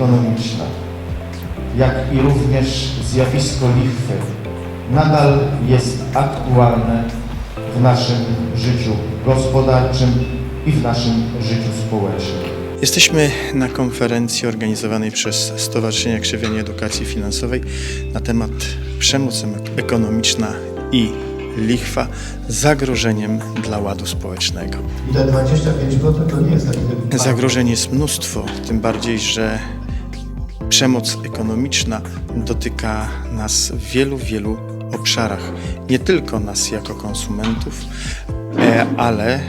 ekonomiczna, jak i również zjawisko lichwy nadal jest aktualne w naszym życiu gospodarczym i w naszym życiu społecznym. Jesteśmy na konferencji organizowanej przez Stowarzyszenie Krzewienie Edukacji Finansowej na temat przemoc ekonomiczna i lichwa zagrożeniem dla ładu społecznego. I te 25% to nie jest taki Zagrożeń jest mnóstwo, tym bardziej, że przemoc ekonomiczna dotyka nas w wielu, wielu obszarach. Nie tylko nas jako konsumentów, e, ale,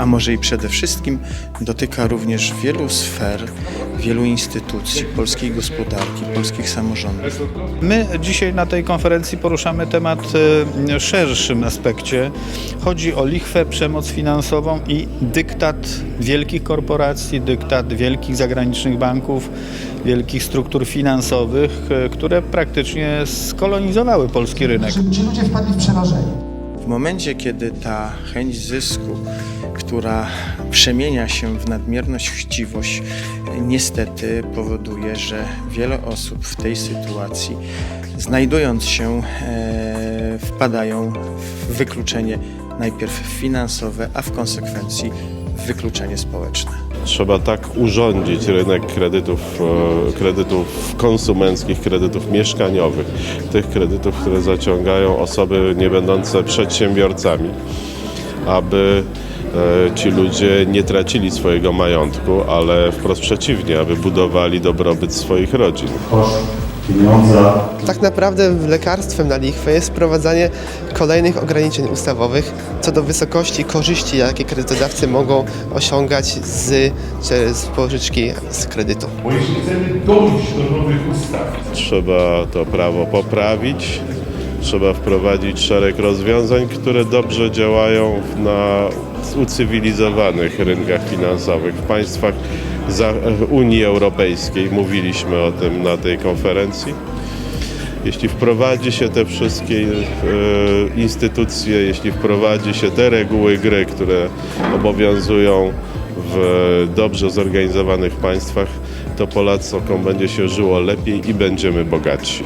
a może i przede wszystkim, dotyka również wielu sfer, wielu instytucji polskiej gospodarki, polskich samorządów. My dzisiaj na tej konferencji poruszamy temat e, w szerszym aspekcie. Chodzi o lichwę, przemoc finansową i dyktat wielkich korporacji, dyktat wielkich zagranicznych banków, wielkich struktur finansowych, e, które praktycznie skolonizowały polski rynek. Czy ludzie wpadli w przerażenie? W momencie, kiedy ta chęć zysku, która przemienia się w nadmierność chciwość, niestety powoduje, że wiele osób w tej sytuacji, znajdując się, e, wpadają w wykluczenie najpierw finansowe, a w konsekwencji wykluczenie społeczne. Trzeba tak urządzić rynek kredytów, e, kredytów konsumenckich, kredytów mieszkaniowych, tych kredytów, które zaciągają osoby nie będące przedsiębiorcami, aby e, ci ludzie nie tracili swojego majątku, ale wprost przeciwnie, aby budowali dobrobyt swoich rodzin. Pieniądza. Tak naprawdę lekarstwem na lichwę jest wprowadzanie kolejnych ograniczeń ustawowych co do wysokości korzyści, jakie kredytodawcy mogą osiągać z, z pożyczki z kredytu. Bo jeśli chcemy dojść do nowych ustaw, Trzeba to prawo poprawić, trzeba wprowadzić szereg rozwiązań, które dobrze działają na ucywilizowanych rynkach finansowych w państwach Unii Europejskiej. Mówiliśmy o tym na tej konferencji. Jeśli wprowadzi się te wszystkie e, instytucje, jeśli wprowadzi się te reguły gry, które obowiązują w dobrze zorganizowanych państwach, to Polakom będzie się żyło lepiej i będziemy bogatsi.